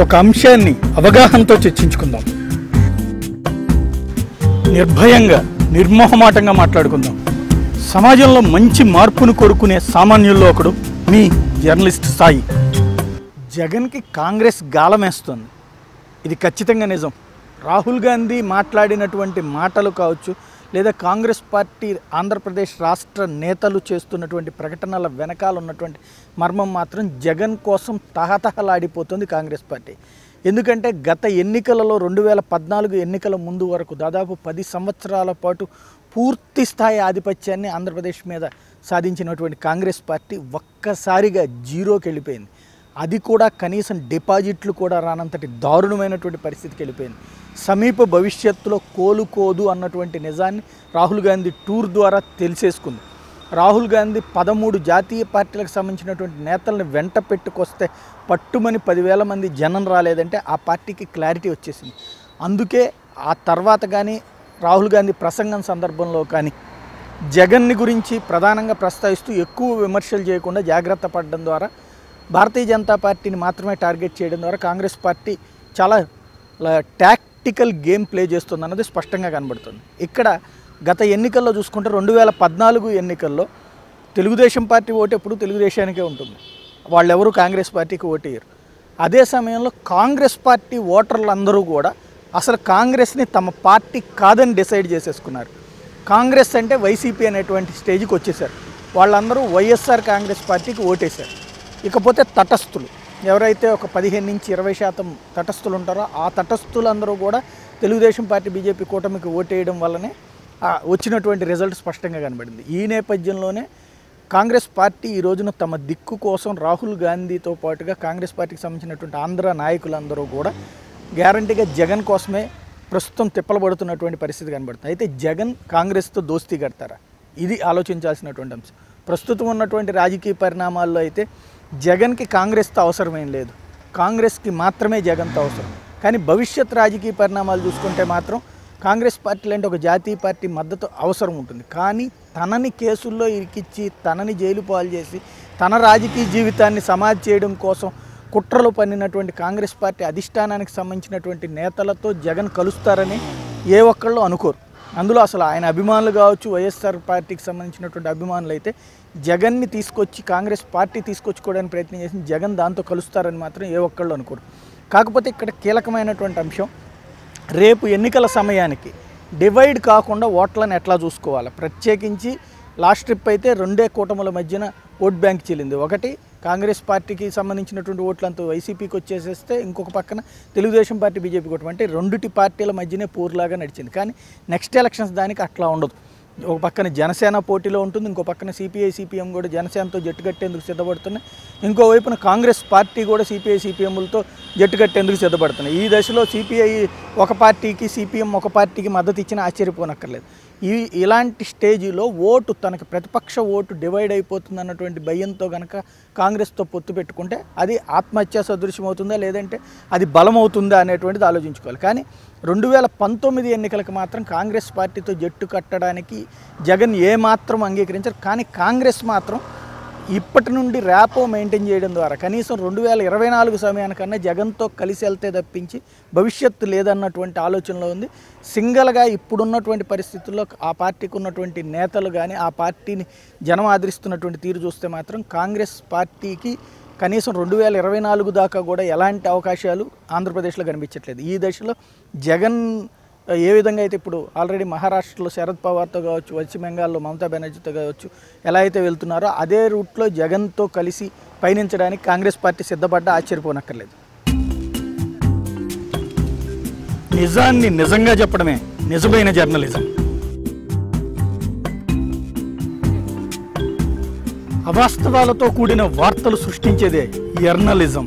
ఒక అంశాన్ని అవగాహనతో చర్చించుకుందాం. నిర్భయంగా నిర్మోహమాటంగా మాట్లాడుకుందాం. సమాజంలో మంచి మార్పును కోరుకునే సామాన్యుల్లో ఒకడు మీ జర్నలిస్ట్ సాయి. జగన్కి కాంగ్రెస్ గాలమేస్తోంది. ఇది ఖచ్చితంగా నిజం. రాహుల్ గాంధీ మాట్లాడినటువంటి మాటలు కావచ్చు లేదా కాంగ్రెస్ పార్టీ ఆంధ్రప్రదేశ్ రాష్ట్ర నేతలు చేస్తున్నటువంటి ప్రకటనల వెనకాల ఉన్నటువంటి మర్మం మాత్రం జగన్ కోసం తహతహలాడిపోతుంది కాంగ్రెస్ పార్టీ. ఎందుకంటే గత ఎన్నికలలో రెండు వేల పద్నాలుగు ఎన్నికల ముందు వరకు దాదాపు పది సంవత్సరాల పాటు పూర్తి స్థాయి ఆధిపత్యాన్ని ఆంధ్రప్రదేశ్ మీద సాధించినటువంటి కాంగ్రెస్ పార్టీ ఒక్కసారిగా జీరోకి వెళ్ళిపోయింది. అది కూడా కనీసం డిపాజిట్లు కూడా రానంతటి దారుణమైనటువంటి పరిస్థితికి వెళ్ళిపోయింది. సమీప భవిష్యత్తులో కోలుకోదు అన్నటువంటి నిజాన్ని రాహుల్ గాంధీ టూర్ ద్వారా తెలిసేసుకుంది. రాహుల్ గాంధీ పదమూడు జాతీయ పార్టీలకు సంబంధించినటువంటి నేతల్ని వెంట పెట్టుకొస్తే పట్టుమని పదివేల మంది జనం రాలేదంటే ఆ పార్టీకి క్లారిటీ వచ్చేసింది. అందుకే ఆ తర్వాత కానీ రాహుల్ గాంధీ ప్రసంగం సందర్భంలో కానీ జగన్ని గురించి ప్రధానంగా ప్రస్తావిస్తూ ఎక్కువ విమర్శలు చేయకుండా జాగ్రత్త పడడం ద్వారా భారతీయ జనతా పార్టీని మాత్రమే టార్గెట్ చేయడం ద్వారా కాంగ్రెస్ పార్టీ చాలా ట్యాక్ టాక్టికల్ గేమ్ ప్లే చేస్తుంది అన్నది స్పష్టంగా కనబడుతుంది. ఇక్కడ గత ఎన్నికల్లో చూసుకుంటే రెండు వేల పద్నాలుగు ఎన్నికల్లో తెలుగుదేశం పార్టీ ఓటు ఎప్పుడు తెలుగుదేశానికే ఉంటుంది. వాళ్ళెవరూ కాంగ్రెస్ పార్టీకి ఓటేయరు. అదే సమయంలో కాంగ్రెస్ పార్టీ ఓటర్లందరూ కూడా అసలు కాంగ్రెస్ని తమ పార్టీ కాదని డిసైడ్ చేసేసుకున్నారు. కాంగ్రెస్ అంటే వైసీపీ అనేటువంటి స్టేజ్కి వచ్చేసారు. వాళ్ళందరూ వైఎస్ఆర్ కాంగ్రెస్ పార్టీకి ఓటేశారు. ఇకపోతే తటస్థులు. ఎవరైతే ఒక పదిహేను నుంచి ఇరవై శాతం తటస్థులు ఉంటారో ఆ తటస్థులందరూ కూడా తెలుగుదేశం పార్టీ బీజేపీ కూటమికి ఓటేయడం వల్లనే వచ్చినటువంటి రిజల్ట్ స్పష్టంగా కనబడింది. ఈ నేపథ్యంలోనే కాంగ్రెస్ పార్టీ ఈ రోజున తమ దిక్కు కోసం రాహుల్ గాంధీతో పాటుగా కాంగ్రెస్ పార్టీకి సంబంధించినటువంటి ఆంధ్ర నాయకులందరూ కూడా గ్యారంటీగా జగన్ కోసమే ప్రస్తుతం తిప్పలబడుతున్నటువంటి పరిస్థితి కనబడుతుంది. అయితే జగన్ కాంగ్రెస్తో దోస్తీ కడతారా? ఇది ఆలోచించాల్సినటువంటి అంశం. ప్రస్తుతం ఉన్నటువంటి రాజకీయ పరిణామాల్లో అయితే జగన్కి కాంగ్రెస్తో అవసరమేం లేదు. కాంగ్రెస్కి మాత్రమే జగన్తో అవసరం. కానీ భవిష్యత్ రాజకీయ పరిణామాలు చూసుకుంటే మాత్రం కాంగ్రెస్ పార్టీ లాంటి ఒక జాతీయ పార్టీ మద్దతు అవసరం ఉంటుంది. కానీ తనని కేసుల్లో ఇరికిచ్చి తనని జైలు పాలు చేసి తన రాజకీయ జీవితాన్ని సమాధి చేయడం కోసం కుట్రలు పన్నినటువంటి కాంగ్రెస్ పార్టీ అధిష్టానానికి సంబంధించినటువంటి నేతలతో జగన్ కలుస్తారని ఏ ఒక్కళ్ళు అనుకోరు. అందులో అసలు ఆయన అభిమానులు కావచ్చు వైఎస్ఆర్ పార్టీకి సంబంధించినటువంటి అభిమానులు అయితే జగన్ని తీసుకొచ్చి కాంగ్రెస్ పార్టీ తీసుకొచ్చుకోవడానికి ప్రయత్నం చేసి జగన్ దాంతో కలుస్తారని మాత్రం ఏ ఒక్కళ్ళు అనుకోరు. కాకపోతే ఇక్కడ కీలకమైనటువంటి అంశం రేపు ఎన్నికల సమయానికి డివైడ్ కాకుండా ఓట్లను ఎట్లా చూసుకోవాలి? ప్రత్యేకించి లాస్ట్ ట్రిప్ అయితే రెండే కూటముల మధ్యన ఓట్ బ్యాంక్ చెల్లింది. ఒకటి కాంగ్రెస్ పార్టీకి సంబంధించినటువంటి ఓట్లంతా వైసీపీకి వచ్చేసేస్తే ఇంకొక పక్కన తెలుగుదేశం పార్టీ బీజేపీ కొట్టం అంటే రెండుటి పార్టీల మధ్యనే పూర్లాగా నడిచింది. కానీ నెక్స్ట్ ఎలక్షన్స్ దానికి అట్లా ఉండదు. ఒక పక్కన జనసేన పోటీలో ఉంటుంది ఇంకో పక్కన సిపిఐ సిపిఎం కూడా జనసేనతో జట్టు కట్టేందుకు సిద్ధపడుతున్నాయి. ఇంకో వైపున కాంగ్రెస్ పార్టీ కూడా సిపిఐ సిపిఎంలతో జట్టు కట్టేందుకు సిద్ధపడుతున్నాయి. ఈ దశలో సిపిఐ ఒక పార్టీకి సిపిఎం ఒక పార్టీకి మద్దతు ఇచ్చినా ఆశ్చర్యపోనక్కర్లేదు. ఈ ఇలాంటి స్టేజీలో ఓటు తనకి ప్రతిపక్ష ఓటు డివైడ్ అయిపోతుంది అన్నటువంటి భయంతో కనుక కాంగ్రెస్తో పొత్తు పెట్టుకుంటే అది ఆత్మహత్యా సదృశ్యం అవుతుందా? లేదంటే అది బలం అవుతుందా అనేటువంటిది ఆలోచించుకోవాలి. కానీ రెండు వేల పంతొమ్మిది ఎన్నికలకు మాత్రం కాంగ్రెస్ పార్టీతో జట్టు కట్టడానికి జగన్ ఏమాత్రం అంగీకరించారు. కానీ కాంగ్రెస్ మాత్రం ఇప్పటి నుండి ర్యాపో మెయింటైన్ చేయడం ద్వారా కనీసం రెండు వేల ఇరవై నాలుగు సమయానికన్నా జగన్తో కలిసి వెళ్తే తప్పించి భవిష్యత్తు లేదన్నటువంటి ఆలోచనలో ఉంది. సింగల్గా ఇప్పుడున్నటువంటి పరిస్థితుల్లో ఆ పార్టీకి ఉన్నటువంటి నేతలు కానీ ఆ పార్టీని జనం ఆదరిస్తున్నటువంటి తీరు చూస్తే మాత్రం కాంగ్రెస్ పార్టీకి కనీసం రెండు వేల ఇరవై నాలుగు దాకా కూడా ఎలాంటి అవకాశాలు ఆంధ్రప్రదేశ్లో కనిపించట్లేదు. ఈ దశలో జగన్ ఏ విధంగా అయితే ఇప్పుడు ఆల్రెడీ మహారాష్ట్రలో శరద్ పవార్తో కావచ్చు పశ్చిమ బెంగాల్లో మమతా బెనర్జీతో కావచ్చు ఎలా అయితే వెళ్తున్నారో అదే రూట్లో జగన్తో కలిసి పయనించడానికి కాంగ్రెస్ పార్టీ సిద్ధపడ్డా ఆశ్చర్యపోనక్కర్లేదు. నిజాన్ని నిజంగా చెప్పడమే నిజమైన జర్నలిజం. అవాస్తవాలతో కూడిన వార్తలు సృష్టించేదే జర్నలిజం.